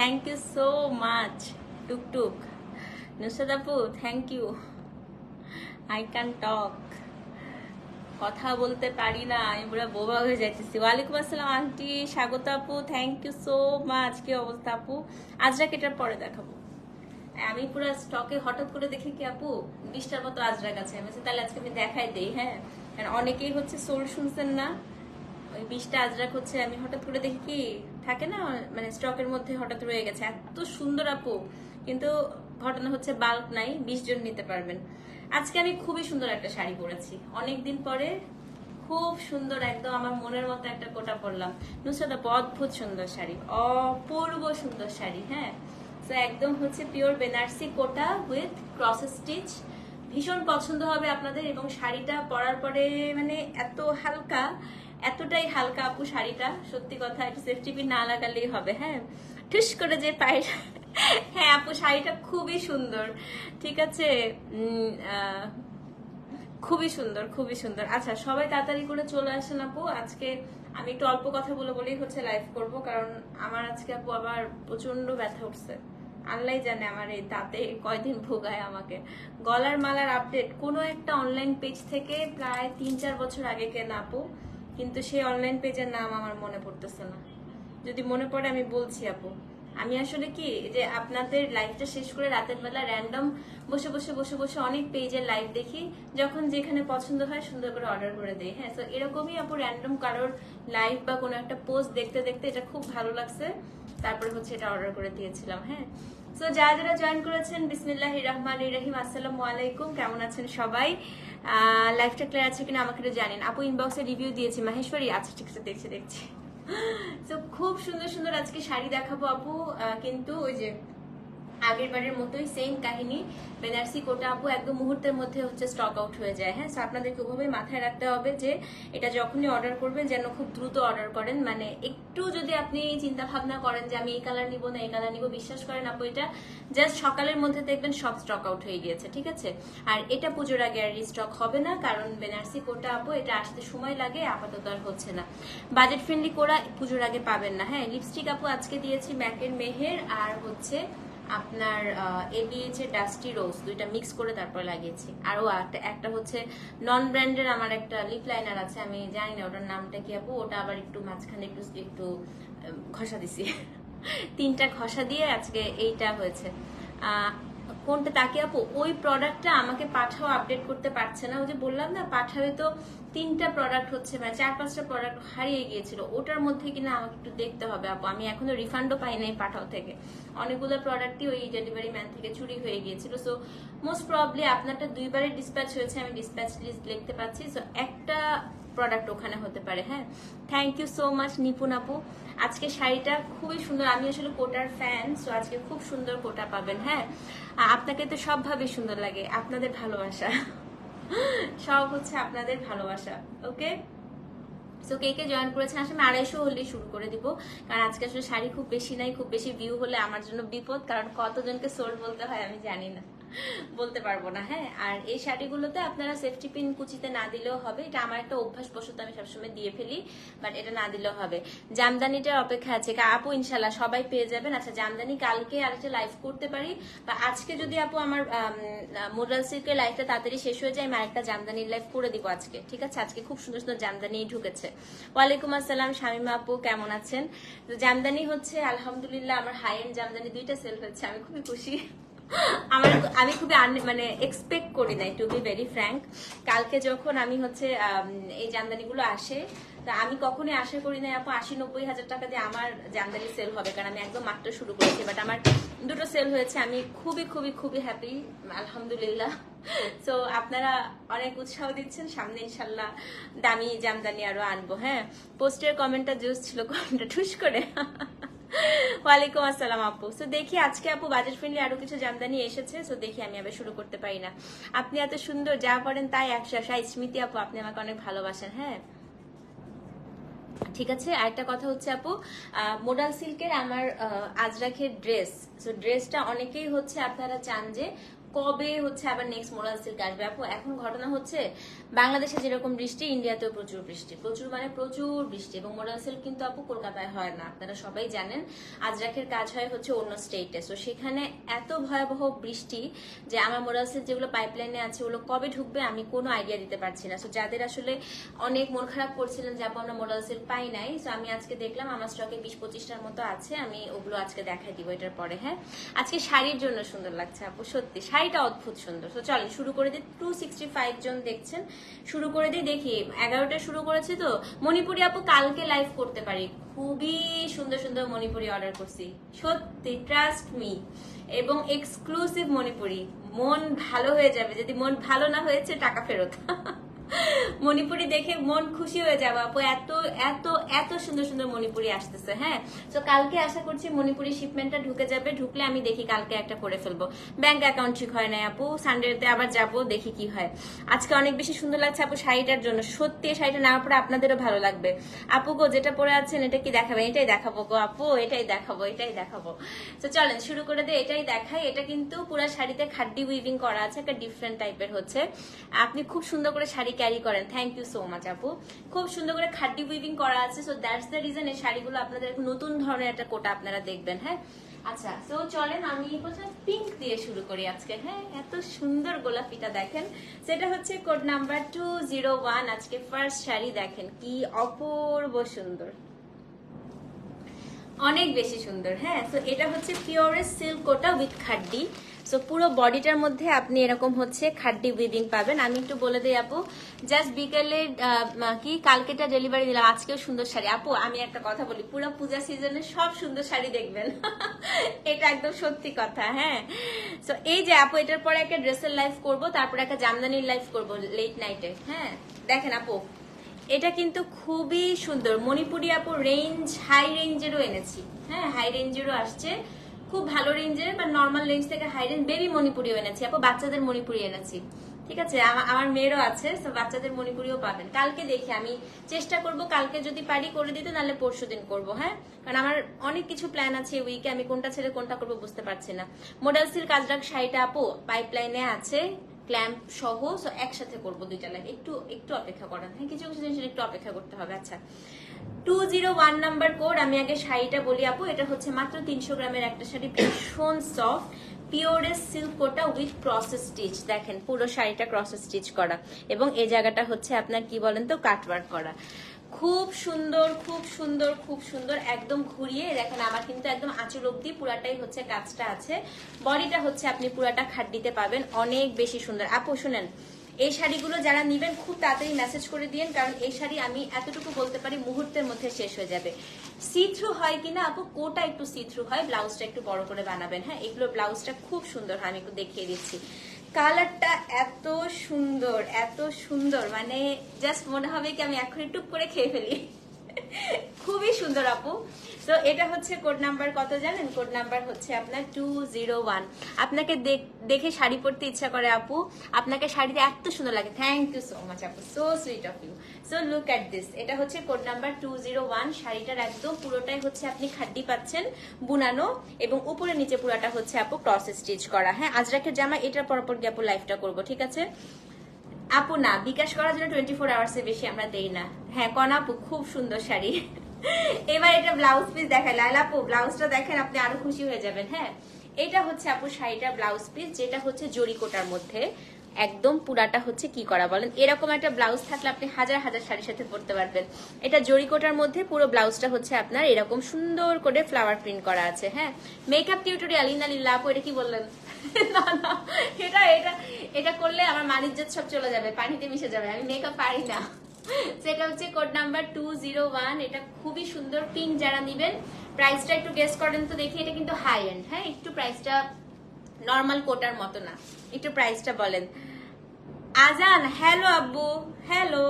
Thank you so much টুকটুক নুসরাত আপু thank you I can talk কথা বলতে পারি না, আমি পুরো বোবা হয়ে যাচ্ছি। ওয়ালাইকুম আসসালাম, আন্টি, স্বাগত আপু থ্যাংক ইউ সো মাচ কি অবস্থা আপু? আজরাক এটার পরে দেখাবো। আমি পুরো স্টকে হঠাৎ করে দেখি কি আপু, বিশটার মতো আজরাক আছে। আমি তাহলে আজকে আমি দেখাই দেই হ্যাঁ? অনেকেই হচ্ছে সোল শুনছেন না। ওই বিশটা আজরাক হচ্ছে, আমি হঠাৎ করে দেখি কি থাকে না মানে স্টকের মধ্যে হঠাৎ রয়ে গেছে। এত সুন্দর আপু, কিন্তু ঘটনা হচ্ছে বাল্ক নাই, বিশ জন নিতে পারবেন। আজকে আমি খুবই সুন্দর একটা শাড়ি পরেছি। অনেকদিন পরে খুব সুন্দর একদম আমার মনের মতো একটা কোটা পরলাম। নুসরাত অদ্ভুত সুন্দর শাড়ি, অপূর্ব সুন্দর শাড়ি হ্যাঁ? তো একদম হচ্ছে pure Banarasi Kota with cross stitch ভীষণ পছন্দ হবে আপনাদের এবং শাড়িটা পরার পরে মানে এত হালকা এতটাই হালকা আপু শাড়িটা, সত্যি কথা, একটু সেফটি পিন না লাগালেই হবে হ্যাঁ? ঠুস করে যে পায়ের হ্যাঁ আপু, শাড়িটা খুবই সুন্দর, ঠিক আছে? খুবই সুন্দর খুবই সুন্দর। আচ্ছা সবাই তাড়াতাড়ি করে চলে আসেন আপু, আজকে আমি একটু অল্প কথা বলে বলেই হচ্ছে লাইভ করব, কারণ আমার আজকে আপু আবার প্রচণ্ড ব্যথা উঠছে। আল্লাহ জানে আমার এই তাতে কয়দিন ভোগায় আমাকে। গলার মালার আপডেট কোনো একটা অনলাইন পেজ থেকে প্রায় তিন চার বছর আগে কেনা আপু। কিন্তু সেই অনলাইন পেজের নাম আমার মনে পড়তেছে না। যদি মনে পড়ে, আমি বলছি, আপু। আমি আসলে কি যে আপনাদের লাইভটা শেষ করে রাতের বেলা র্যান্ডম বসে বসে বসে বসে অনেক পেজের লাইভ দেখি, যখন যেখানে পছন্দ হয় সুন্দর করে অর্ডার করে দেই হ্যাঁ? তো এরকমই আপু র্যান্ডম কারোর লাইভ বা কোনো একটা পোস্ট দেখতে দেখতে এটা খুব ভালো লাগছে। তারপরে হচ্ছে এটা অর্ডার করে দিয়েছিলাম হ্যাঁ? তো যারা যারা জয়েন করেছেন বিসমিল্লাহ রহমান রহিম, আসসালামু আলাইকুম, কেমন আছেন সবাই? লাইভটা ক্লিয়ার আছে কিনা আমাকে জানেন। আপু ইনবক্সে রিভিউ দিয়েছি। মাহেশ্বরী আচ্ছা ঠিক আছে, দেখছি দেখছি। তো খুব সুন্দর সুন্দর আজকে শাড়ি দেখাবো আপু। কিন্তু ওই যে আগের বারের মতোই সেম কাহিনী। বেনারসি কোটা আপু একদম মুহূর্তের মধ্যে হচ্ছে স্টক আউট হয়ে যায়। হ্যাঁ সো আপনাদেরকে ওভাবে মাথায় রাখতে হবে যে এটা যখনই অর্ডার করবেন যেন খুব দ্রুত অর্ডার করেন। মানে একটু যদি আপনি চিন্তা ভাবনা করেন যে আমি এই কালার নিব না, এই কালার নিব, বিশ্বাস করেন আপু, এটা জাস্ট সকালের মধ্যে দেখবেন সব স্টক আউট হয়ে গিয়েছে, ঠিক আছে? আর এটা পুজোর আগে আর স্টক হবে না, কারণ বেনারসি কোটা আপু, এটা আসতে সময় লাগে, আপাতত আর হচ্ছে না। বাজেট ফ্রেন্ডলি কোরা পুজোর আগে পাবেন না। হ্যাঁ লিপস্টিক আপু আজকে দিয়েছি ম্যাকের মেহের, আর হচ্ছে আপনার এবিএইচ এর ডাস্টি রোজ দুইটা মিক্স করে তারপর লাগিয়েছি। আরও একটা একটা হচ্ছে নন ব্র্যান্ডের আমার একটা লিপ লাইনার আছে, আমি জানি না ওটার নামটা কি আপু, ওটা আবার একটু মাঝখানে একটু একটু ঘষা দিছি। তিনটা ঘষা দিয়ে আজকে এইটা হয়েছে। কোনটা তাকে আপু, ওই প্রোডাক্টটা আমাকে পাঠাও আপডেট করতে পারছে না। ওই যে বললাম না, পাঠাবে তো তিনটা প্রোডাক্ট হচ্ছে মানে চার পাঁচটা প্রোডাক্ট হারিয়ে গিয়েছিল। ওটার মধ্যে কিনা আমাকে একটু দেখতে হবে, আপু। আমি এখনও রিফান্ডও পাই নাই পাঠাও থেকে। অনেকগুলো প্রোডাক্টই ওই ডেলিভারি ম্যান থেকে চুরি হয়ে গিয়েছিল। সো মোস্ট প্রবলি আপনারটা দুইবারে ডিসপ্যাচ হয়েছে, আমি ডিসপ্যাচ লিস্ট দেখতে পাচ্ছি সো একটা প্রোডাক্ট ওখানে হতে পারে হ্যাঁ? Thank you so much Nipun আপু। আজকে শাড়িটা খুবই সুন্দর। আমি আসলে কোটার ফ্যান সো আজকে খুব সুন্দর কোটা পাবেন হ্যাঁ? আপনাকে তো সবভাবে সুন্দর লাগে। আপনাদের ভালোবাসা। সব হচ্ছে আপনাদের ভালোবাসা ওকে সো কে কে জয়েন করেছেন? আসলে আড়াইশো হলেই শুরু করে দিব। কারণ আজকে আসলে শাড়ি খুব বেশি নাই, খুব বেশি ভিউ হলে আমার জন্য বিপদ। কারণ কতজনকে সোল বলতে হয় আমি জানি না। বলতে পারব না হ্যাঁ? আর এই শাড়িগুলোতে আপনারা সেফটি পিন কুচিতে না দিলেও হবে। এটা আমার একটা অভ্যাস বশত আমি সবসময় দিয়ে ফেলি বাট এটা না দিলেও হবে। জামদানিটার অপেক্ষা আছে। আপু ইনশাল্লাহ সবাই পেয়ে যাবেন। আচ্ছা জামদানি কালকে আরেকটা লাইভ করতে পারি, বা আজকে যদি আপু আমার মোডাল সিল্কের লাইফটা তাড়াতাড়ি শেষ হয়ে যায়, আমি আরেকটা জামদানির লাইভ করে দিব আজকে। ঠিক আছে? আজকে খুব সুন্দর সুন্দর জামদানি ঢুকেছে। ওয়ালাইকুম আসসালাম, শামিমা আপু, কেমন আছেন? জামদানি হচ্ছে, আলহামদুলিল্লাহ, আমার হাই এন্ড জামদানি দুইটা সেল হচ্ছে আমি খুবই খুশি। আমার আমি খুবই মানে এক্সপেক্ট করি নাই টু বি ভেরি ফ্র্যাঙ্ক কালকে যখন আমি হচ্ছে এই জামদানিগুলো আসে, তা আমি কখনোই আশা করি নাই, আপু আশি নব্বই হাজার টাকা দিয়ে আমার জামদানি সেল হবে, কারণ আমি একদম মাত্র শুরু করেছি বাট আমার দুটো সেল হয়েছে, আমি খুবই খুবই খুবই হ্যাপি আলহামদুলিল্লাহ। সো আপনারা অনেক উৎসাহ দিচ্ছেন, সামনে ইনশাল্লাহ দামি জামদানি আরও আনব হ্যাঁ? পোস্টের কমেন্টটা জুস ছিল কমেন্টটা ঠুস করে। ওয়ালাইকুম আসসালাম আপু। তো দেখি আজকে আপু বাজেট ফ্রেন্ডলি আরও কিছু জামদানি এসেছে তো দেখি আমি আবার শুরু করতে পারি না। আপনি এত সুন্দর যা করেন তাই একশো সাই স্মৃতি আপু, আপনি আমাকে অনেক ভালোবাসেন হ্যাঁ? ঠিক আছে, আরেকটা কথা হচ্ছে আপু মোডাল সিল্কের আমার আজরাখের ড্রেস সো ড্রেসটা অনেকেই হচ্ছে আপনারা চান যে কবে হচ্ছে আবার নেক্সট মোডাল সিল্ক আসবে? আপু, এখন ঘটনা হচ্ছে বাংলাদেশে যেরকম বৃষ্টি, ইন্ডিয়াতেও প্রচুর বৃষ্টি। প্রচুর মানে প্রচুর বৃষ্টি এবং মোডাল সিল্ক কিন্তু আপু কলকাতায় হয় না। আপনারা সবাই জানেন আজরাখের কাজ হয় হচ্ছে অন্য স্টেটে সো সেখানে এত ভয়াবহ বৃষ্টি যে আমার মোডাল সিল্ক যেগুলো পাইপলাইনে আছে, ওগুলো কবে ঢুকবে আমি কোনো আইডিয়া দিতে পারছি না। সো যাদের আসলে অনেক মন খারাপ করছিলেন যে আপু, আমরা মোডাল সিল্ক পাই নাই সো আমি আজকে দেখলাম আমার স্টকে বিশ পঁচিশটার মতো আছে, আমি ওগুলো আজকে দেখাই দিব এটার পরে হ্যাঁ? আজকে শাড়ির জন্য সুন্দর লাগছে আপু, সত্যি। শাড়িটা অদ্ভুত সুন্দর। তো চলেন, শুরু করে দিই। টু জন দেখছেন। শুরু করে দিই, দেখি, এগারোটা শুরু করেছে তো? মণিপুরি আপু, কালকে লাইভ করতে পারি। খুবই সুন্দর সুন্দর মণিপুরি অর্ডার করছি। সত্যি ট্রাস্ট মি এবং এক্সক্লুসিভ মণিপুরি। মন ভালো হয়ে যাবে। যদি মন ভালো না হয়েছে, টাকা ফেরত। মণিপুরি দেখে মন খুশি হয়ে যাবে, আপু। এত এত এত সুন্দর সুন্দর মণিপুরি আসতেছে হ্যাঁ? তো কালকে আশা করছি মণিপুরি শিপমেন্টটা ঢুকে যাবে, ঢুকলে আমি দেখি কালকে একটা করে ফেলব। ব্যাংক অ্যাকাউন্ট ঠিক হয় না আপু। সানডেতে আবার যাব, দেখি কি হয়। আজকে অনেক বেশি সুন্দর লাগছে, আপু, শাড়িটার জন্য। সত্যি শাড়িটা না পরে আপনাদেরও ভালো লাগবে। আপু গো, যেটা পরে আছেন, এটা কি দেখাবেন? এটাই দেখাবো গো, আপু। এটাই দেখাবো এটাই দেখাবো। তো চলেন, শুরু করে দিয়ে এটাই দেখাই। এটা কিন্তু পুরো শাড়িতে খাড্ডি উইভিং করা আছে, একটা ডিফারেন্ট টাইপের হচ্ছে। আপনি খুব সুন্দর করে শাড়ি ক্যারি করেন। থ্যাংক ইউ সো মাচ আপু। খুব সুন্দর করে খাড্ডি উইভিং করা আছে সো দ্যাটস দ্য রিজন এই শাড়িগুলো আপনাদের নতুন ধরনের একটা কোটা আপনারা দেখবেন হ্যাঁ? আচ্ছা তো চলেন আমি প্রথমে পিঙ্ক দিয়ে শুরু করি আজকে হ্যাঁ? এত সুন্দর গোলাপিটা দেখেন। সেটা হচ্ছে code number two zero one আজকে ফার্স্ট শাড়ি দেখেন, কি অপূর্ব সুন্দর। অনেক বেশি সুন্দর হ্যাঁ? তো এটা হচ্ছে purest silk Kota with khaddi so পুরো বডিটার মধ্যে আপনি এরকম হচ্ছে খাড্ডি উইভিং পাবেন। আমি একটু বলে দিই, আপু জাস্ট বিকেলে কি কালকেটা ডেলিভারি দিলাম, আজকেও সুন্দর শাড়ি। আপু, আমি একটা কথা বলি, পুরো পূজা সিজনে সব সুন্দর শাড়ি দেখবেন। এটা একদম সত্যি কথা হ্যাঁ। সো এই যে, আপু, এটার পরে একটা ড্রেসের লাইফ করব, তারপরে একটা জামদানির লাইফ করব লেট নাইটে হ্যাঁ। দেখেন, আপু, এটা কিন্তু খুবই সুন্দর। মণিপুরি, আপু রেঞ্জ হাই রেঞ্জেরও এনেছি হ্যাঁ। হাই রেঞ্জেরও আসছে। খুব ভালো রেঞ্জের বা নর্মাল রেঞ্জ থেকে হাই রেঞ্জ বেবি মণিপুরিও এনেছি। আপু, বাচ্চাদের মণিপুরি এনেছি। ঠিক আছে? আমার মেয়েরও আছে তো বাচ্চাদের মণিপুরিও পাবেন। কালকে দেখি, আমি চেষ্টা করব কালকে যদি পারি করে দিতে, নাহলে পরশু দিন করব হ্যাঁ? কারণ আমার অনেক কিছু প্ল্যান আছে উইকে আমি কোনটা ছেড়ে কোনটা করব বুঝতে পারছি না। মোডাল সিল্ক আজরাক শাড়িটা আপু পাইপলাইনে আছে ক্ল্যাম্প সহ একসাথে করব দুইটা লাইভ একটু একটু অপেক্ষা করেন হ্যাঁ? কিছু কিছু জিনিস একটু অপেক্ষা করতে হবে আচ্ছা। Two zero one number code আমি আগে শাড়িটা বলি আপু, এটা হচ্ছে মাত্র তিনশো গ্রামের একটা শাড়ি, ভীষণ soft purest silk Kota with process stitch দেখেন, পুরো শাড়িটা ক্রস স্টিচ করা। এবং এই জায়গাটা হচ্ছে আপনার কি বলেন তো কাটওয়ার্ক করা। খুব সুন্দর খুব সুন্দর খুব সুন্দর, একদম ঘুরিয়ে, দেখেন আমার কিন্তু একদম আঁচল অব্দি পুরাটাই হচ্ছে কাজটা আছে। বডিটা হচ্ছে আপনি পুরাটা খাড্ডিতে পাবেন অনেক বেশি সুন্দর। আপু, শুনেন এই শাড়িগুলো যারা নিবেন খুব তাড়াতাড়ি মেসেজ করে দিন কারণ এই শাড়ি আমি এতটুকু বলতে পারি মুহূর্তের মধ্যে শেষ হয়ে যাবে। সি থ্রু হয় কিনা আপু, কোটা একটু সি থ্রু হয় ব্লাউজটা একটু বড় করে বানাবেন। হ্যাঁ এগুলো ব্লাউজটা খুব সুন্দর হয়, আমি একটু দেখিয়ে দিচ্ছি। কালারটা এত সুন্দর এত সুন্দর মানে জাস্ট মনে হবে কি আমি এখন টুক করে খেয়ে ফেলি। খুবই সুন্দর আপু। তো এটা হচ্ছে কোড নাম্বার কত জানেন? কোড নাম্বার হচ্ছে আপনার টু জিরো ওয়ান আপনাকে দেখ- শাড়ি পরতে ইচ্ছা করে আপু। আপনাকে শাড়িতে এত সুন্দর লাগে। থ্যাংক ইউ সো মাচ আপু। So sweet of you so look at this এটা হচ্ছে code number two zero one শাড়িটার একদম পুরোটাই হচ্ছে আপনি খাড্ডি পাচ্ছেন বুনানো এবং উপরে নিচে পুরাটা হচ্ছে আপু ক্রস স্টিচ করা। হ্যাঁ আজরাকের জামা এটার পর পর গিয়ে আপু লাইফটা করব? ঠিক আছে? আপু না, বিকাশ করার জন্য টোয়েন্টি ফোর আওয়ার্সের বেশি আমরা দেই না। হ্যাঁ কন আপু, খুব সুন্দর শাড়ি। এবার এটা ব্লাউজ পিস দেখায় লাল আপু ব্লাউজটা দেখেন, আপনি আরও খুশি হয়ে যাবেন হ্যাঁ? এটা হচ্ছে আপু শাড়িটার ব্লাউজ পিস যেটা হচ্ছে জরিকোটার মধ্যে। একদম পুরাটা হচ্ছে কি করা বলেন? এরকম একটা ব্লাউজ থাকলে আপনি হাজার হাজার শাড়ির সাথে পরতে পারবেন। এটা জরিকোটার মধ্যে পুরো ব্লাউজটা হচ্ছে আপনার এরকম সুন্দর করে ফ্লাওয়ার প্রিন্ট করা আছে হ্যাঁ? মেকআপ টিউটোরিয়াল ইনালিল্লা আপু, এটা কি বললেন? এটা এটা এটা করলে আমার মানিজ্যত সব চলে যাবে, পানিতে মিশে যাবে, আমি মেকআপ পারি না। সেটা হচ্ছে code number two zero one এটা খুবই সুন্দর পিঙ্ক যারা নিবেন প্রাইসটা একটু গেস করেন তো দেখি, এটা কিন্তু হাই এন্ড হ্যাঁ একটু প্রাইসটা নর্মাল কোটার মতো না, একটু প্রাইসটা বলেন। আজান হ্যালো আব্বু হ্যালো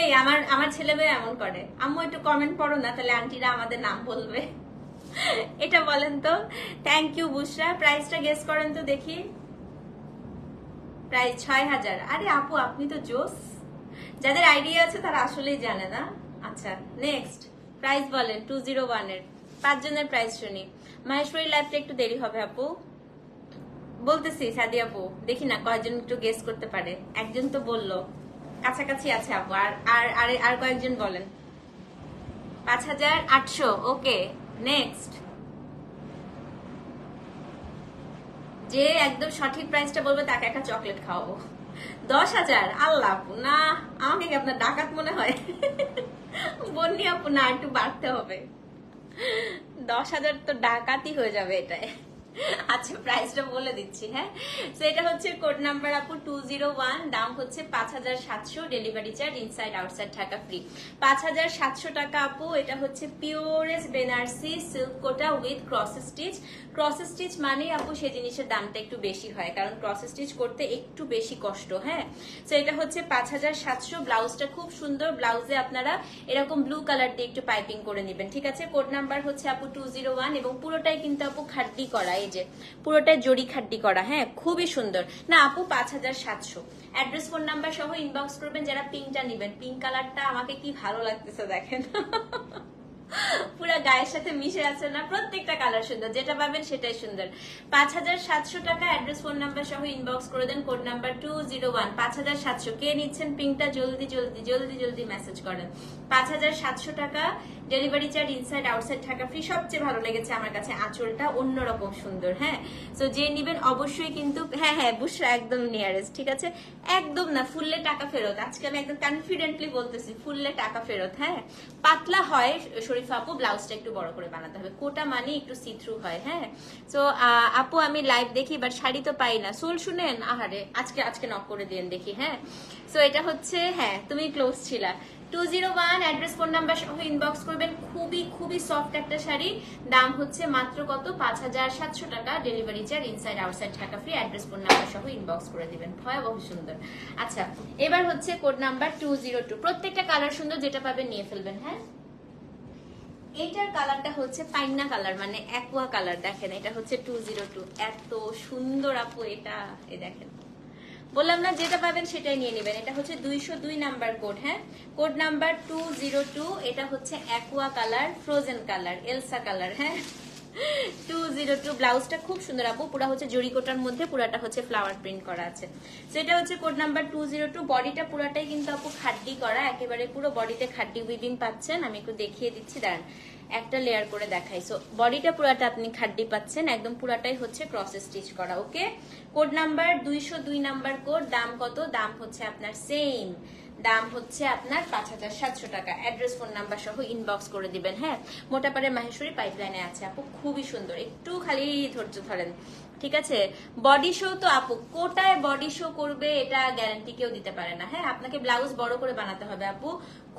এই, আমার আমার ছেলে এমন করে। আম্মু, একটু কমেন্ট পড়ো না, তাহলে আন্টিরা আমাদের নাম বলবে। এটা বলেন তো। Thank you Busra. প্রাইসটা গেস করেন তো দেখি। প্রাইস ছয় হাজার। আরে আপু, আপনি তো জোস। যাদের আইডিয়া আছে তারা আসলেই জানে না। আচ্ছা নেক্সট প্রাইস বলেন টু জিরো ওয়ানের পাঁচজনের প্রাইস শুনি। মাহেশ্বরী লাইফটা একটু দেরি হবে, আপু। বলতেছি, সাদি আপু, দেখি না কয়েকজন একটু গেস করতে পারে। একজন তো বলল। কাছাকাছি আছে আপু। আর আর আর কয়েকজন বলেন। পাঁচ হাজার আটশো ওকে নেক্সট যে একদম সঠিক প্রাইসটা বলবে তাকে একটা চকলেট খাওয়াবো। দশ হাজার, আল্লাহ আপু, না, আমাকে কি আপনার ডাকাত মনে হয়? বন্যি আপু, না, একটু বাড়তে হবে। দশ হাজার তো ডাকাতই হয়ে যাবে এটাই আচ্ছা প্রাইসটা বলে দিচ্ছি হ্যাঁ? তো এটা হচ্ছে কোড নাম্বার আপু টু জিরো ওয়ান দাম হচ্ছে পাঁচ হাজার সাতশো ডেলিভারি চার্জ ইনসাইড আউটসাইড টাকা ফ্রি পাঁচ হাজার সাতশো টাকা আপু, এটা হচ্ছে পিওরেস Banarasi silk Kota with cross stitch cross stitch মানে আপু সেই জিনিসের দামটা একটু বেশি হয়, কারণ ক্রস স্টিচ করতে একটু বেশি কষ্ট হ্যাঁ? তো এটা হচ্ছে পাঁচ হাজার সাতশো, ব্লাউজটা খুব সুন্দর, ব্লাউজে আপনারা এরকম ব্লু কালার দিয়ে একটু পাইপিং করে নেবেন, ঠিক আছে? কোড নাম্বার হচ্ছে আপু টু জিরো ওয়ান এবং পুরোটাই কিন্তু আপু খাড্ডি করা এই যে পুরোটাই জড়ি খাড্ডি করা হ্যাঁ খুবই সুন্দর। না, আপু, পাঁচ হাজার সাতশো। অ্যাড্রেস ফোন নাম্বার সহ ইনবক্স করবেন, যারা পিঙ্কটা নেবেন। পিঙ্ক কালারটা আমাকে কি ভালো লাগতেছে দেখেন। পুরো গায়ের সাথে মিশে আছে না, প্রত্যেকটা কালার সুন্দর, যেটা পাবেন সেটাই সুন্দর। পাঁচ হাজার সাতশো টাকা অ্যাড্রেস ফোন নাম্বার সহ ইনবক্স করে দেন code number two zero one পাঁচ হাজার সাতশো, কে নিচ্ছেন পিঙ্কটা জলদি জলদি জলদি জলদি মেসেজ করেন। পাঁচ হাজার সাতশো টাকা ডেলিভারি চার্জ ইনসাইড আউটসাইড টাকা ফ্রি সবচেয়ে ভালো লেগেছে আমার কাছে আঁচলটা অন্যরকম সুন্দর হ্যাঁ? তো যে নিবেন অবশ্যই কিন্তু হ্যাঁ হ্যাঁ বুসরা একদম নিয়ারেস্ট ঠিক আছে? একদম না ফুললে টাকা ফেরত। আজকে আমি একদম কনফিডেন্টলি বলতেছি ফুললে টাকা ফেরত হ্যাঁ? পাতলা হয়, শরীফ আপু ব্লাউজটা একটু বড় করে বানাতে হবে। কোটা মানে একটু সিথ্রু হয় হ্যাঁ? তো আপু, আমি লাইভ দেখি বাট শাড়ি তো পাই না। সোল শুনেন? আহারে, আজকে আজকে নক করে দিন দেখি হ্যাঁ? তো এটা হচ্ছে হ্যাঁ তুমি ক্লোজ ছিলা। Two zero one address phone number সহ ইনবক্স করবেন। খুবই খুবই সফট একটা শাড়ি। দাম হচ্ছে মাত্র কত? পাঁচ হাজার সাতশো টাকা। ডেলিভারি চার্জ ইনসাইড আউটসাইড টাকা ফ্রি অ্যাড্রেস ফোন নাম্বার সহ ইনবক্স করে দিবেন। ভয়াবহ সুন্দর। আচ্ছা এবার হচ্ছে code number two zero two প্রত্যেকটা কালার সুন্দর যেটা পাবেন নিয়ে ফেলবেন হ্যাঁ? এইটার কালারটা হচ্ছে পাইনা কালার মানে অ্যাকোয়া কালার দেখেন, এটা হচ্ছে টু জিরো টু এত সুন্দর আপু এটা। এ দেখেন। বললাম না, যেটা পাবেন সেটাই নিয়ে নেবেন। এটা হচ্ছে দুইশো দুই নাম্বার কোড হ্যাঁ? Code number two zero two, এটা হচ্ছে aqua colour frozen colour Elsa colour হ্যাঁ? টু জিরো টু, ব্লাউজটা খুব সুন্দর আপু, পুরা হচ্ছে জরিকোটার মধ্যে, পুরাটা হচ্ছে ফ্লাওয়ার প্রিন্ট করা আছে। সেটা হচ্ছে code number two zero two, বডিটা পুরাটাই কিন্তু আপু খাড্ডি করা, একেবারে পুরো বডিতে খাড্ডি উইভিং পাচ্ছেন, আমি একটু দেখিয়ে দিচ্ছি, দাঁড়ান। একটা লেয়ার করে দেখাই। সো বডিটা পুরাটা আপনি খাড্ডি পাচ্ছেন, একদম পুরাটাই হচ্ছে ক্রস স্টিচ করা ওকে কোড নাম্বার দুইশো দুই নাম্বার কোড দাম কত? দাম হচ্ছে আপনার সেম দাম হচ্ছে আপনার পাঁচ হাজার সাতশো টাকা। অ্যাড্রেস ফোন নাম্বার সহ ইনবক্স করে দিবেন হ্যাঁ? মোটাপাড়ে মাহেশ্বরী পাইপলাইনে আছে আপু, খুবই সুন্দর। একটু খালি ধৈর্য ধরেন, ঠিক আছে? বডি শো তো আপু, কোটায় বডি শো করবে এটা গ্যারান্টি কেউ দিতে পারে না হ্যাঁ? আপনাকে ব্লাউজ বড় করে বানাতে হবে আপু।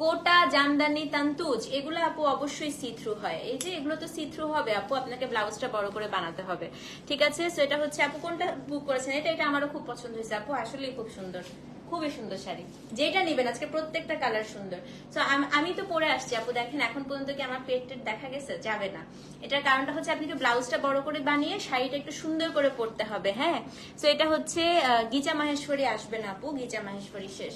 কোটা, জামদানি, তান্তুজ, এগুলো আপু অবশ্যই সি থ্রু হয়। এই যে এগুলো তো সি থ্রু হবে আপু, আপনাকে ব্লাউজটা বড় করে বানাতে হবে, ঠিক আছে? সো এটা হচ্ছে আপু, কোনটা বুক করেছেন? এটা এটা আমারও খুব পছন্দ হয়েছে আপু, আসলেই খুব সুন্দর। খুবই সুন্দর শাড়ি। যেটা নেবেন, আজকে প্রত্যেকটা কালার সুন্দর। তো আমি তো পরে আসছি, আপু দেখেন এখন পর্যন্ত কি আমার পেট টেট দেখা গেছে? যাবে না। এটার কারণটা হচ্ছে আপনি ব্লাউজটা বড় করে বানিয়ে শাড়িটা একটু সুন্দর করে পরতে হবে হ্যাঁ? তো এটা হচ্ছে গিজা মাহেশ্বরী আসবেন আপু? গিজা মাহেশ্বরী শেষ।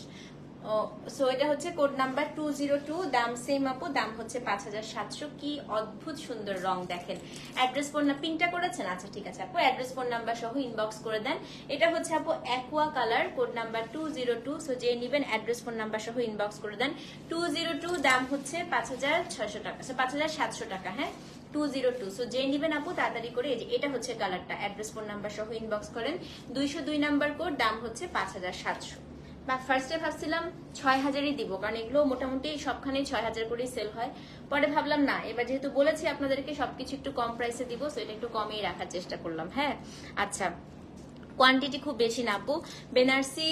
সো এটা হচ্ছে code number two zero two দাম সেম আপু, দাম হচ্ছে পাঁচ হাজার সাতশো। কি অদ্ভুত সুন্দর রং দেখেন। অ্যাড্রেস ফোন না করেছেন? আচ্ছা ঠিক আছে আপু অ্যাড্রেস ফোন নাম্বার সহ ইনবক্স করে দেন। এটা হচ্ছে আপু aqua colour code number two zero two so যে নিবেন অ্যাড্রেস ফোন নাম্বার সহ ইনবক্স করে দেন। টু জিরো টু দাম হচ্ছে পাঁচ হাজার ছয়শো টাকা পাঁচ হাজার সাতশো টাকা হ্যাঁ? টু জিরো টু সো যে নিবেন আপু, তাড়াতাড়ি করে এটা হচ্ছে কালারটা অ্যাড্রেস ফোন নাম্বার সহ ইনবক্স করেন। দুইশো দুই নাম্বার কোড দাম হচ্ছে পাঁচ হাজার সাতশো। বা ফার্স্টে ভাবছিলাম ছয় হাজারই দিব, কারণ এগুলো মোটামুটি সবখানে ছয় হাজার করেই সেল হয়। পরে ভাবলাম না, এবার যেহেতু বলেছি আপনাদেরকে সবকিছু একটু কম প্রাইসে দিব সো এটা একটু কমেই রাখার চেষ্টা করলাম হ্যাঁ? আচ্ছা কোয়ান্টিটি খুব বেশি না আপু। বেনারসি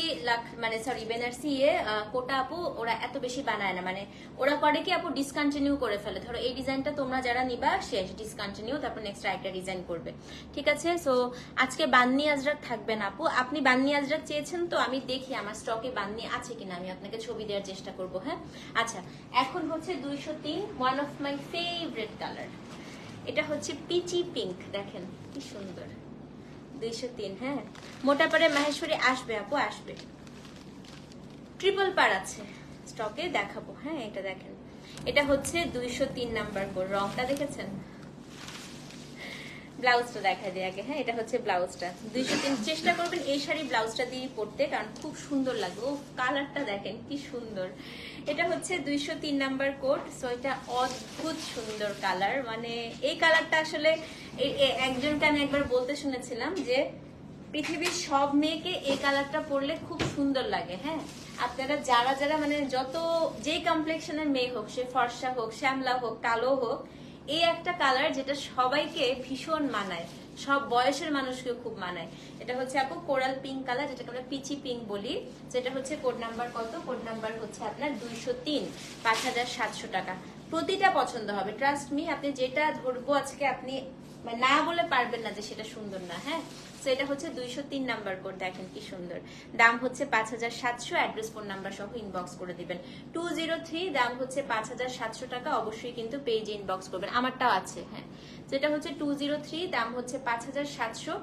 মানে সরি বেনারসি ইয়ে কোটা আপু ওরা এত বেশি বানায় না। মানে ওরা করে কি আপু ডিসকন্টিনিউ করে ফেলে। ধরো এই ডিজাইনটা তোমরা যারা নিবা শেষ ডিসকন্টিনিউ তারপর নেক্সট আরেকটা ডিজাইন করবে। ঠিক আছে? সো আজকে বান্নি আজরাক থাকবে না আপু। আপনি বান্নি আজরাক চেয়েছেন তো, আমি দেখি আমার স্টকে বান্নি আছে কিনা, আমি আপনাকে ছবি দেওয়ার চেষ্টা করব হ্যাঁ? আচ্ছা এখন হচ্ছে দুইশো তিন one of my favourite colour এটা হচ্ছে পিচি পিঙ্ক দেখেন, কি সুন্দর। দুইশো তিন হ্যাঁ? মোটা পারে মাহেশ্বরী আসবে, আপু, আসবে। ট্রিপল পার আছে। স্টকে দেখাবো হ্যাঁ এটা দেখেন। এটা হচ্ছে দুইশো তিন নাম্বার কোড রংটা দেখেছেন? ব্লাউজটা দেখা দিই আগে। হ্যাঁ এটা হচ্ছে ব্লাউজটা। দুইশো তিন, চেষ্টা করবেন এই শাড়ি ব্লাউজটা দিয়ে পরতে কারণ খুব সুন্দর লাগে। ও কালারটা দেখেন কি সুন্দর। এটা হচ্ছে দুইশো তিন নাম্বার কোড সো এটা অদ্ভুত সুন্দর কালার। মানে এই কালারটা আসলে একজনকে আমি একবার বলতে শুনেছিলাম যে পৃথিবীর সব মেয়েকে এই কালারটা পরলে খুব সুন্দর লাগে। হ্যাঁ আপনারা যারা যারা মানে যত যেই কমপ্লেক্সনের মেয়ে হোক, সে ফর্সা হোক, শ্যামলা হোক, কালো হোক এই একটা কালার যেটা সবাইকে ভীষণ মানায়, সব বয়সের মানুষকে খুব মানায়। এটা হচ্ছে আপু কোরাল পিঙ্ক কালার যেটাকে আমরা পিচি পিঙ্ক বলি। যেটা হচ্ছে কোড নাম্বার কত? কোড নাম্বার হচ্ছে আপনার দুইশো তিন, পাঁচ হাজার সাতশো টাকা। প্রতিটা পছন্দ হবে। ট্রাস্ট মি আপনি যেটা ধরবো আজকে আপনি মানে না বলে পারবেন না যে সেটা সুন্দর না হ্যাঁ? তো এটা হচ্ছে দুইশো তিন নাম্বার কোড দেখেন কি সুন্দর। দাম হচ্ছে পাঁচ হাজার সাতশো অ্যাড্রেস ফোন নাম্বার সহ ইনবক্স করে দিবেন। টু জিরো থ্রি দাম হচ্ছে পাঁচ হাজার সাতশো টাকা, অবশ্যই কিন্তু পেজে ইনবক্স করবেন। আমারটাও আছে হ্যাঁ। যেটা হচ্ছে টু জিরো থ্রি দাম হচ্ছে পাঁচ হাজার সাতশো,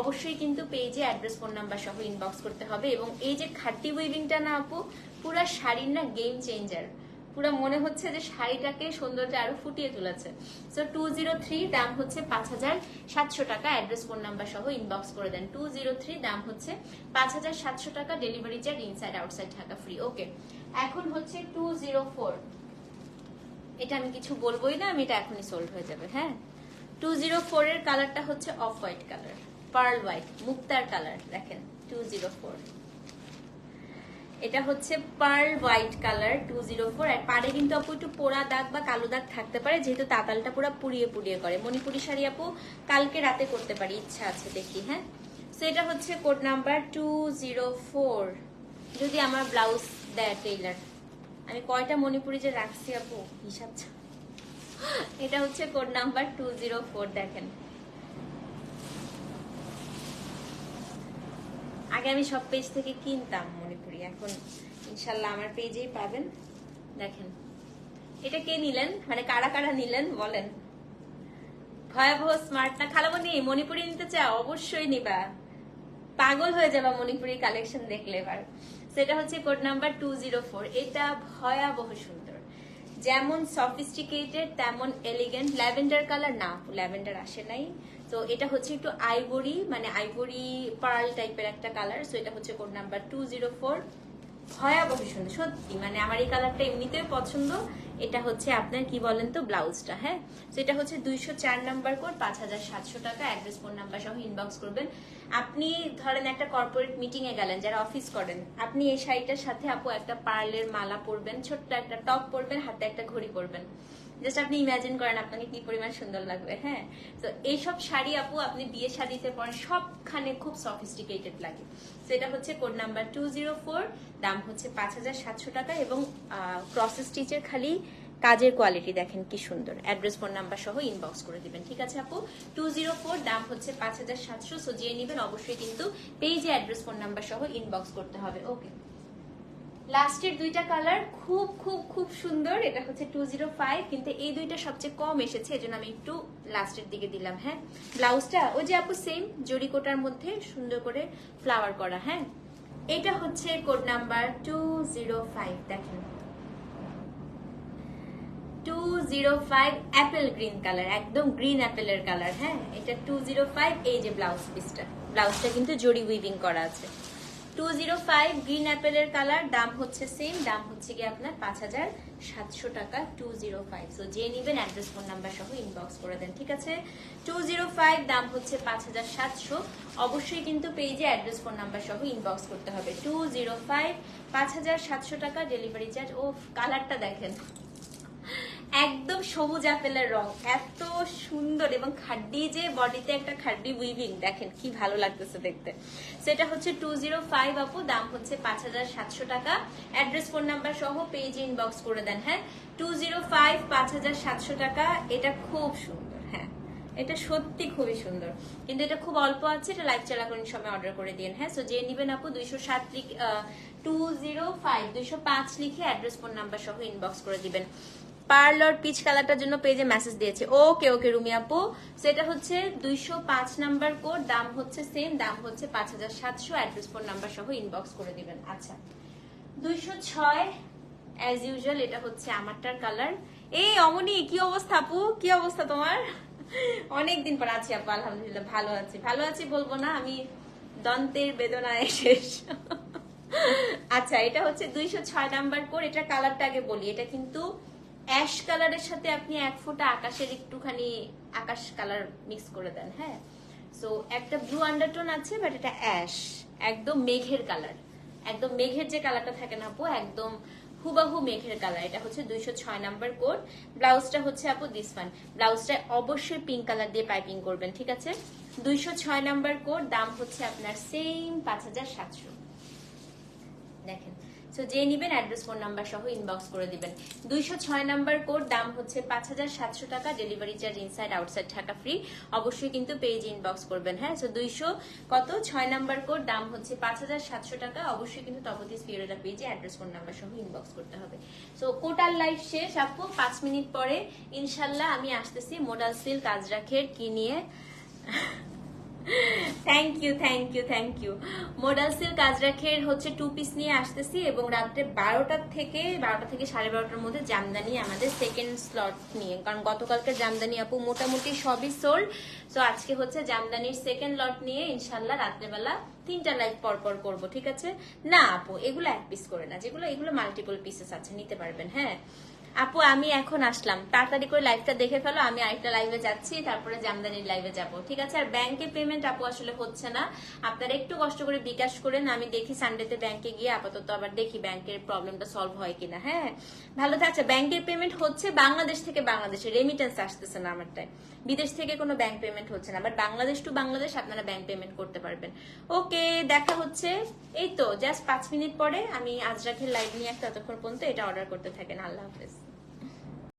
অবশ্যই কিন্তু পেজে অ্যাড্রেস ফোন নাম্বার সহ ইনবক্স করতে হবে। এবং এই যে খাট্টি উইভিংটা না আপু, পুরা শাড়ির না গেম চেঞ্জার পুরো মনে হচ্ছে যে শাড়িটাকে সৌন্দর্য আরও ফুটিয়ে তুলেছে। সো টু জিরো থ্রি দাম হচ্ছে পাঁচ হাজার সাতশো টাকা। অ্যাড্রেস ফোন নাম্বার সহ ইনবক্স করে দেন। টু জিরো থ্রি দাম হচ্ছে পাঁচ হাজার সাতশো টাকা। Delivery charge inside outside Dhaka free okay এখন হচ্ছে টু জিরো ফোর এটা আমি কিছু বলবোই না, আমি এটা এখনই সোল্ড হয়ে যাবে হ্যাঁ? টু জিরো ফোর এর কালারটা হচ্ছে off white colour pearl white মুক্তার কালার দেখেন টু জিরো ফোর এটা হচ্ছে pearl white colour two zero four আর পারে কিন্তু আপু একটু পোড়া দাগ বা কালো দাগ থাকতে পারে, যেহেতু তাতালটা পুরো পুড়িয়ে পুড়িয়ে করে। মণিপুরি শাড়ি আপু কালকে রাতে করতে পারি, ইচ্ছা আছে দেখি হ্যাঁ? তো এটা হচ্ছে code number two zero four যদি আমার ব্লাউজ দেয় টেইলার আমি কয়টা মণিপুরি যে রাখছি আপু? হিসাব এটা হচ্ছে code number two zero four দেখেন। আগে আমি সব পেজ থেকে কিনতাম মণিপুরি এখন ইনশাল্লাহ আমার পেজেই পাবেন। দেখেন, এটা কে নিলেন? মানে কারা কারা নিলেন? বলেন। ভয়াবহ স্মার্ট না? খালামণি মণিপুরি নিতে চাও? অবশ্যই নিবা। পাগল হয়ে যাবা মণিপুরি কালেকশন দেখলে এবার। সেটা হচ্ছে code number two zero four এটা ভয়াবহ সুন্দর। যেমন সফিস্টিকেটেড তেমন এলিগেন্ট ল্যাভেন্ডার কালার না, ল্যাভেন্ডার আসে নাই। তো এটা হচ্ছে একটু আইভরি মানে আইভরি পার্ল টাইপের একটা কালার সো এটা হচ্ছে code number two zero four ভয়াবহ সুন্দর, সত্যি মানে আমার এই কালারটা এমনিতেও পছন্দ। এটা হচ্ছে আপনার, কি বলেন তো ব্লাউজটা হ্যাঁ? তো এটা হচ্ছে দুইশো চার নাম্বার কোড পাঁচ হাজার সাতশো টাকা অ্যাড্রেস ফোন নাম্বার সহ ইনবক্স করবেন। আপনি ধরেন একটা কর্পোরেট মিটিং এ গেলেন, যারা অফিস করেন, আপনি এই শাড়িটার সাথে আপু একটা পার্লের মালা পরবেন, ছোট্ট একটা টপ পরবেন, হাতে একটা ঘড়ি পরবেন। জাস্ট আপনি ইমাজিন করেন আপনাকে কি পরিমাণ সুন্দর লাগবে হ্যাঁ? তো এইসব শাড়ি আপু, আপনি বিয়ে শাড়িতে পরেন, সবখানে খুব সফিস্টিকেটেড লাগে। সেটা হচ্ছে code number two zero four দাম হচ্ছে পাঁচ হাজার সাতশো টাকা এবং ক্রস স্টিচের খালি কাজের কোয়ালিটি দেখেন কি সুন্দর। অ্যাড্রেস ফোন নাম্বার সহ ইনবক্স করে দিবেন, ঠিক আছে আপু? টু জিরো ফোর দাম হচ্ছে পাঁচ হাজার সাতশো সো যে নেবেন, অবশ্যই কিন্তু পেজে অ্যাড্রেস ফোন নাম্বার সহ ইনবক্স করতে হবে ওকে লাস্টের দুইটা কালার খুব খুব খুব সুন্দর। এটা হচ্ছে টু জিরো ফাইভ কিন্তু এই দুইটা সবচেয়ে কম এসেছে, এজন্য আমি একটু লাস্টের দিকে দিলাম হ্যাঁ? ব্লাউজটা, ওই যে আপু সেম জরিকোটার মধ্যে সুন্দর করে ফ্লাওয়ার করা হ্যাঁ? এটা হচ্ছে code number two zero five দেখেন। Two zero five apple green colour একদম গ্রিন অ্যাপেলের কালার হ্যাঁ? এটা টু জিরো ফাইভ এই যে ব্লাউজ পিসটা। ব্লাউজটা কিন্তু জরি উইভিং করা আছে। টু জিরো ফাইভ গ্রিন অ্যাপেলের কালার দাম হচ্ছে সেম দাম হচ্ছে কি আপনার পাঁচ হাজার সাতশো টাকা two zero five so address phone number সহ ইনবক্স করে দেন, ঠিক আছে? টু জিরো ফাইভ দাম হচ্ছে পাঁচ হাজার সাতশো। অবশ্যই কিন্তু পেজে অ্যাড্রেস ফোন নাম্বার সহ ইনবক্স করতে হবে। টু জিরো ফাইভ পাঁচ হাজার সাতশো টাকা ডেলিভারি চার্জ ও কালারটা দেখেন। একদম সবুজ আপেলের রং, এত সুন্দর এবং খাড্ডি যে বডিতে একটা খাড্ডি উইভিং দেখেন কি ভালো লাগতেছে দেখতে। সেটা হচ্ছে টু জিরো ফাইভ আপু, দাম হচ্ছে পাঁচ হাজার সাতশো টাকা। অ্যাড্রেস ফোন নাম্বার সহ পেজ ইনবক্স করে দেন হ্যাঁ? টু জিরো ফাইভ পাঁচ হাজার সাতশো টাকা, এটা খুব সুন্দর হ্যাঁ? এটা সত্যি খুবই সুন্দর। কিন্তু এটা খুব অল্প আছে, এটা লাইভ চলাকালীন সময় অর্ডার করে দিন হ্যাঁ? সো যে নিবেন আপু, দুইশো সাত টু জিরো ফাইভ দুইশো পাঁচ লিখে অ্যাড্রেস ফোন নাম্বার সহ ইনবক্স করে দিবেন। পার্লার পিচ কালারটার জন্য পেজে মেসেজ দিয়েছে। ওকে ওকে, রুমি আপু। সেটা হচ্ছে দুইশো পাঁচ নাম্বার কোড দাম হচ্ছে সেম দাম হচ্ছে পাঁচ হাজার সাতশো অ্যাড্রেস ফোন নাম্বার সহ ইনবক্স করে দিবেন। আচ্ছা দুইশো ছয় অ্যাজ ইউজুয়াল এটা হচ্ছে আমারটার কালার এই, অমনি, কি অবস্থা আপু? কি অবস্থা তোমার? অনেক দিন পর আছি আপু, আলহামদুলিল্লাহ, ভালো আছি। ভালো আছি বলব না, আমি দন্তের বেদনায় শেষ। আচ্ছা এটা হচ্ছে দুইশো ছয় নাম্বার কোড এটা কালারটা আগে বলি। এটা কিন্তু অ্যাশ কালারের সাথে আপনি এক ফোঁটা আকাশের একটুখানি আকাশ কালার মিক্স করে দেন হ্যাঁ? সো একটা ব্লু আন্ডারটোন আছে বাট এটা অ্যাশ একদম মেঘের কালার একদম মেঘের যে কালারটা থাকে না আপু, একদম হুবাহু মেঘের কালার এটা হচ্ছে দুইশো ছয় নাম্বার কোড ব্লাউজটা হচ্ছে আপু দিস ওয়ান ব্লাউজটা অবশ্যই পিঙ্ক কালার দিয়ে পাইপিং করবেন, ঠিক আছে? দুইশো ছয় নাম্বার কোড দাম হচ্ছে আপনার সেম পাঁচ হাজার সাতশো। দেখেন সো যে নিবেন অ্যাড্রেস ফোন নাম্বার সহ ইনবক্স করে দিবেন। দুইশো ছয় নাম্বার কোড দাম হচ্ছে পাঁচ হাজার সাতশো টাকা delivery charge inside outside Dhaka free অবশ্যই কিন্তু পেজ ইনবক্স করবেন হ্যাঁ? সো দুইশো কত? ছয় নাম্বার কোড দাম হচ্ছে পাঁচ হাজার সাতশো টাকা। অবশ্যই কিন্তু তপতিস ফিরোজা পেজে অ্যাড্রেস ফোন নাম্বার সহ ইনবক্স করতে হবে। সো কোটাল লাইফ শেষ, আপু। পাঁচ মিনিট পরে, ইনশাল্লাহ আমি আসতেছি। মোডাল সিল্ক আজরাখের কি নিয়ে? Thank you thank you thank you modal silk আজরাখের হচ্ছে টু পিস নিয়ে আসতেছি এবং রাত্রে বারোটার থেকে, বারোটা থেকে সাড়ে বারোটার মধ্যে জামদানি আমাদের সেকেন্ড স্লট নিয়ে। কারণ গতকালকে জামদানি আপু মোটামুটি সবই সোল্ড সো আজকে হচ্ছে জামদানির সেকেন্ড লট নিয়ে ইনশাল্লাহ রাত্রেবেলা তিনটা লাইভ পর পর করব, ঠিক আছে? না আপু, এগুলো এক পিস করে না। যেগুলো, এগুলো মাল্টিপল পিসেস আছে, নিতে পারবেন হ্যাঁ? আপু, আমি এখন আসলাম। তাড়াতাড়ি করে লাইভটা দেখে ফেলো, আমি আরেকটা লাইভে যাচ্ছি, তারপরে জামদানির লাইভে যাব, ঠিক আছে? আর ব্যাংকে পেমেন্ট আপু আসলে হচ্ছে না। আপনারা একটু কষ্ট করে বিকাশ করেন আমি দেখি সানডেতে ব্যাংকে গিয়ে আপাতত আবার দেখি ব্যাংকের প্রবলেমটা সলভ হয় কিনা হ্যাঁ? ভালো থাকছে ব্যাংকের পেমেন্ট হচ্ছে বাংলাদেশ থেকে বাংলাদেশে রেমিটেন্স আসতেছে না আমারটায় বিদেশ থেকে কোনো ব্যাংক পেমেন্ট হচ্ছে না বাট বাংলাদেশ টু বাংলাদেশ আপনারা ব্যাংক পেমেন্ট করতে পারবেন। ওকে দেখা হচ্ছে, এই তো জাস্ট পাঁচ মিনিট পরে আমি আজরাখের লাইভ নিয়ে একটা ততক্ষণ পর্যন্ত এটা অর্ডার করতে থাকেন, আল্লাহ হাফেজ।